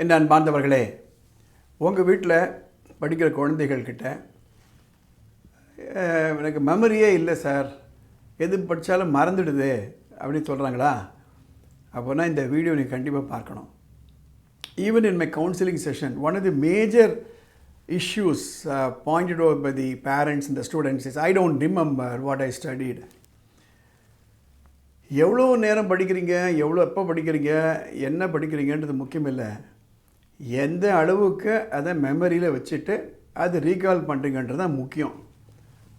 என் அன்பார்ந்தவர்களே உங்கள் வீட்டில் படிக்கிற குழந்தைகள்கிட்ட "அஹ், எனக்கு மெமரியே இல்லை சார் எது படித்தாலும் மறந்துடுது அப்படின்னு சொல்கிறாங்களா அப்போனா இந்த வீடியோ நீங்கள் கண்டிப்பாக பார்க்கணும். Even in my counselling session one of the major issues pointed pointed by the parents இந்த students is I don't remember what I what எவ்வளோ நேரம் படிக்கிறீங்க? எவ்வளோ எப்போ படிக்கிறீங்க? என்ன படிக்கிறீங்கன்றது முக்கியம் இல்லை. எந்த அளவுக்கு அதை மெமரியில் வச்சுட்டு அது ரீகால் பண்ணுறீங்கன்றது தான் முக்கியம்.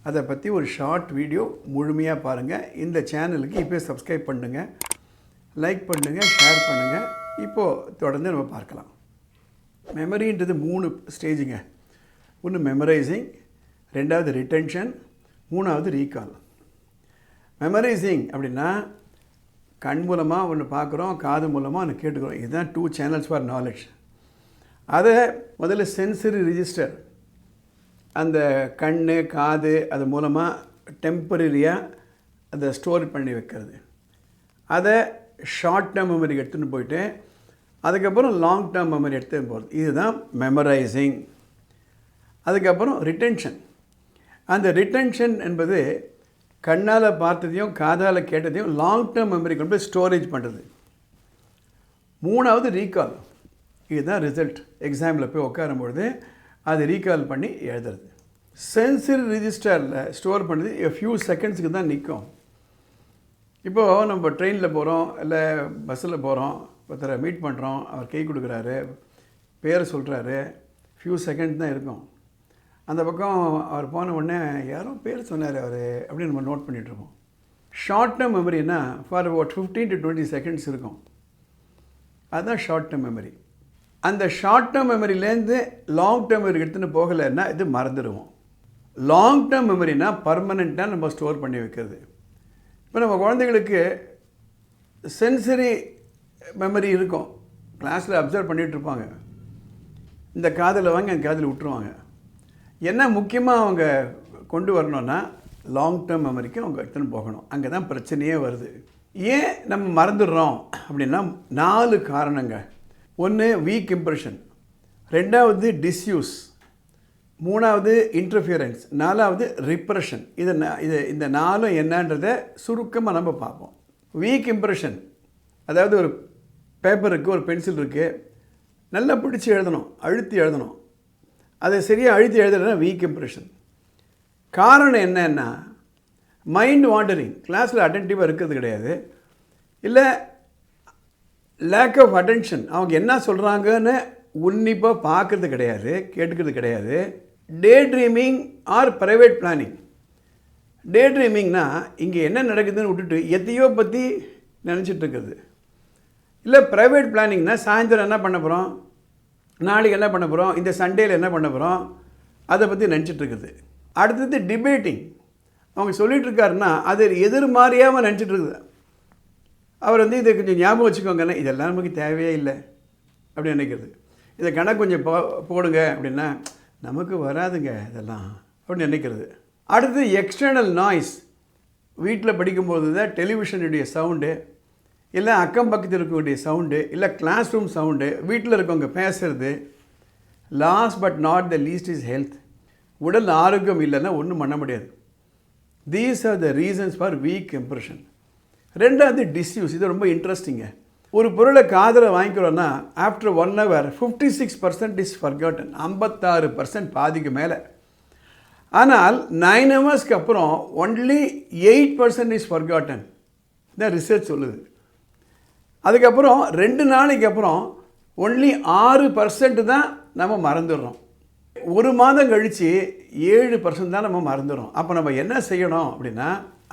அதை பற்றி ஒரு ஷார்ட் வீடியோ முழுமையாக பாருங்கள் இந்த சேனலுக்கு இப்போ சப்ஸ்கிரைப் பண்ணுங்கள் லைக் பண்ணுங்கள் ஷேர் பண்ணுங்கள் இப்போது தொடர்ந்து நம்ம பார்க்கலாம். மெமரின்றது மூணு ஸ்டேஜுங்க ஒன்று மெமரைசிங் ரெண்டாவது ரிட்டென்ஷன் மூணாவது ரீகால் மெமரைசிங் அப்படின்னா கண் மூலமாக ஒன்று பார்க்குறோம் காது மூலமாக ஒன்று கேட்டுக்கிறோம். இதுதான் டூ சேனல்ஸ் ஃபார் நாலேஜ் அதை முதல்ல சென்சரி ரிஜிஸ்டர் அந்த கண் காது அது மூலமாக டெம்பரரியாக அதை ஸ்டோர் பண்ணி வைக்கிறது. அதை ஷார்ட் டேர்ம் மெமரி எடுத்துகிட்டு போயிட்டு அதுக்கப்புறம் லாங் டேர்ம் மெமரி எடுத்துகிட்டு போகிறது இதுதான் மெமரைசிங் அதுக்கப்புறம் ரிட்டென்ஷன் அந்த ரிட்டென்ஷன் என்பது கண்ணால் பார்த்ததையும் காதால் கேட்டதையும் லாங் டேர்ம் மெமரி கொண்டு போய் ஸ்டோரேஜ் பண்ணுறது மூணாவது ரீகால் இதுதான் ரிசல்ட் எக்ஸாமில் போய் உட்காரும்பொழுது அது ரீகால் பண்ணி எழுதுறது. சென்சரி ரிஜிஸ்டரில் ஸ்டோர் பண்ணுறது ஃபியூ செகண்ட்ஸுக்கு தான் நிற்கும். இப்போது நம்ம ட்ரெயினில் போகிறோம் இல்லை பஸ்ஸில் போகிறோம் ஒருத்தரை மீட் பண்ணுறோம் அவர் கை கொடுக்குறாரு பேரை சொல்கிறாரு ஃபியூ செகண்ட் தான் இருக்கும். அந்த பக்கம் அவர் போன உடனே யாரோ பேர் சொன்னார் அவர் அப்படின்னு நம்ம நோட் பண்ணிகிட்ருப்போம் short term மெமரினா for about fifteen to twenty seconds இருக்கும். அதுதான் ஷார்ட் டேர்ம் மெமரி அந்த ஷார்ட் டேர்ம் மெமரிலேருந்து லாங் டேர்ம் மெமரி எடுத்துன்னு போகலைன்னா இது மறந்துடுவோம். லாங் டேர்ம் மெமரினா பர்மனெண்ட்டாக நம்ம ஸ்டோர் பண்ணி வைக்கிறது. இப்போ நம்ம குழந்தைகளுக்கு சென்சரி மெமரி இருக்கும். கிளாஸில் அப்சர்வ் பண்ணிகிட்டு இருப்பாங்க. இந்த காதில் வாங்கி அந்த காதில் விட்டுருவாங்க. என்ன முக்கியமாக அவங்க கொண்டு வரணும்னா லாங் டேர்ம் மெமரிக்கு அவங்க எடுத்துன்னு போகணும். அங்கே தான் பிரச்சனையே வருது. ஏன் நம்ம மறந்துடுறோம் அப்படின்னா நாலு காரணங்க ஒன்று வீக் இம்ப்ரெஷன் ரெண்டாவது டிஸ்யூஸ் மூணாவது இன்டர்ஃபியரன்ஸ் நாலாவது ரிப்ரெஷன் இது இது இந்த நாலும் என்னன்றதை சுருக்கமாக நம்ம பார்ப்போம். வீக் இம்ப்ரெஷன் அதாவது ஒரு பேப்பர் இருக்குது ஒரு பென்சில் இருக்குது நல்லா பிடிச்சி எழுதணும் அழுத்தி எழுதணும். அதை சரியாக அழுத்தி எழுதுறதுனா வீக் இம்ப்ரெஷன் காரணம் என்னன்னா மைண்ட் வாண்டரிங் கிளாஸில் அட்டென்டிவாக இருக்கிறது கிடையாது. இல்லை லேக் ஆஃப் அட்டென்ஷன் அவங்க என்ன சொல்கிறாங்கன்னு உன்னிப்பாக பார்க்கறது கிடையாது கேட்டுக்கிறது கிடையாது. Day dreaming or private planning day ட்ரீமிங்னா இங்கே என்ன நடக்குதுன்னு விட்டுட்டு எத்தையோ பற்றி நினச்சிட்டு இல்லை ப்ரைவேட் பிளானிங்னா சாயந்தரம் என்ன பண்ண போகிறோம் நாளைக்கு என்ன பண்ண போகிறோம் இந்த சண்டேயில் என்ன பண்ண போகிறோம் அதை பற்றி நினச்சிட்டு இருக்குது. அடுத்தது டிபேட்டிங் அவங்க சொல்லிகிட்ருக்காருன்னா அது எதிர்மாறியாமல் நினச்சிட்டு இருக்குது. அவர் வந்து இதை கொஞ்சம் ஞாபகம் வச்சுக்கோங்கண்ணே இதெல்லாம் நமக்கு தேவையே இல்லை அப்படின்னு நினைக்கிறது. இதை கணக்கு கொஞ்சம் போ போடுங்க அப்படின்னா நமக்கு வராதுங்க இதெல்லாம் அப்படின்னு நினைக்கிறது. அடுத்து எக்ஸ்டர்னல் நாய்ஸ் வீட்டில் படிக்கும்போது தான் டெலிவிஷனுடைய சவுண்டு இல்லை அக்கம் பக்கத்தில் இருக்கக்கூடிய சவுண்டு இல்லை கிளாஸ் ரூம் சவுண்டு வீட்டில் இருக்கவங்க பேசுகிறது last but not the least is health உடல் ஆரோக்கியம் இல்லைன்னா ஒன்றும் பண்ண முடியாது. These are the reasons for weak impression ரெண்டாவது டிஸ்யூஸ் இது ரொம்ப இன்ட்ரெஸ்டிங்க ஒரு பொருளை காதில் வாங்கிக்கிறோன்னா after one hour fifty six percent is forgotten ஐம்பத்தாறு பர்சன்ட் பாதிக்கு மேலே. ஆனால் நைன் ஹவர்ஸ்க்கு அப்புறம் only eight percent is forgotten தான் ரிசர்ச் சொல்லுது. அதுக்கப்புறம் ரெண்டு நாளைக்கு அப்புறம் ஒன்லி ஆறு பர்சன்ட் தான் நம்ம மறந்துடுறோம். ஒரு மாதம் கழித்து ஏழு பர்சன்ட் தான் நம்ம மறந்துடுறோம். அப்போ நம்ம என்ன செய்யணும் அப்படின்னா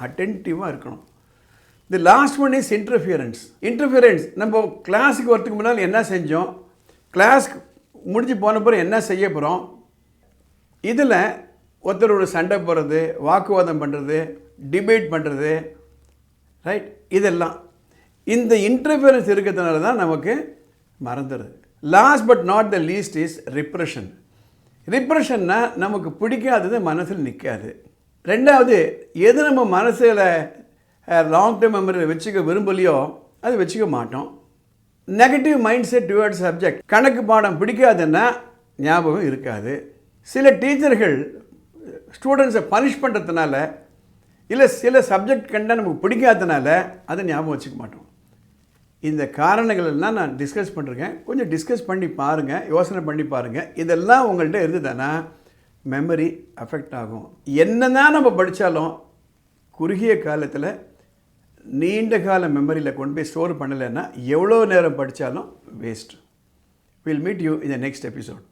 அட்டென்டிவாக இருக்கணும். The last one is interference interference நம்ம கிளாஸுக்கு வரதுக்கு முன்னால் என்ன செஞ்சோம்? கிளாஸ்க்கு முடிஞ்சு போன பிறகு என்ன செய்ய போகிறோம் இதில் ஒருத்தரோட சண்டை போடுறது வாக்குவாதம் பண்ணுறது டிபேட் பண்ணுறது ரைட் இதெல்லாம். இந்த இன்டர்ஃபியரன்ஸ் இருக்கிறதுனால தான் நமக்கு மறந்துடுது. Last but not the least is repression ரிப்ரெஷன்னா நமக்கு பிடிக்காதது மனசில் நிற்காது ரெண்டாவது எது நம்ம மனசில் லாங் டேர்ம் மெமரியில் வச்சுக்க விரும்பலையோ அது வச்சுக்க மாட்டோம். Negative mind set toward subject கணக்கு பாடம் பிடிக்காதுன்னா ஞாபகம் இருக்காது. சில டீச்சர்கள் ஸ்டூடெண்ட்ஸை பனிஷ் பண்ணுறதுனால இல்லை சில சப்ஜெக்ட் கண்டால் நமக்கு பிடிக்காதனால அதை ஞாபகம் வச்சுக்க மாட்டோம். இந்த காரணங்கள் எல்லாம் நான் டிஸ்கஸ் பண்ணிருக்கேன். கொஞ்சம் டிஸ்கஸ் பண்ணி பாருங்கள் யோசனை பண்ணி பாருங்கள் இதெல்லாம் உங்கள்கிட்ட இருந்ததுன்னா மெமரி அஃபெக்ட் ஆகும். என்ன தான் நம்ம படித்தாலும் குறுகிய காலத்தில் நீண்ட கால மெமரியில் கொண்டு போய் ஸ்டோர் பண்ணலைன்னா எவ்வளோ நேரம் படித்தாலும் waste will meet you in the next episode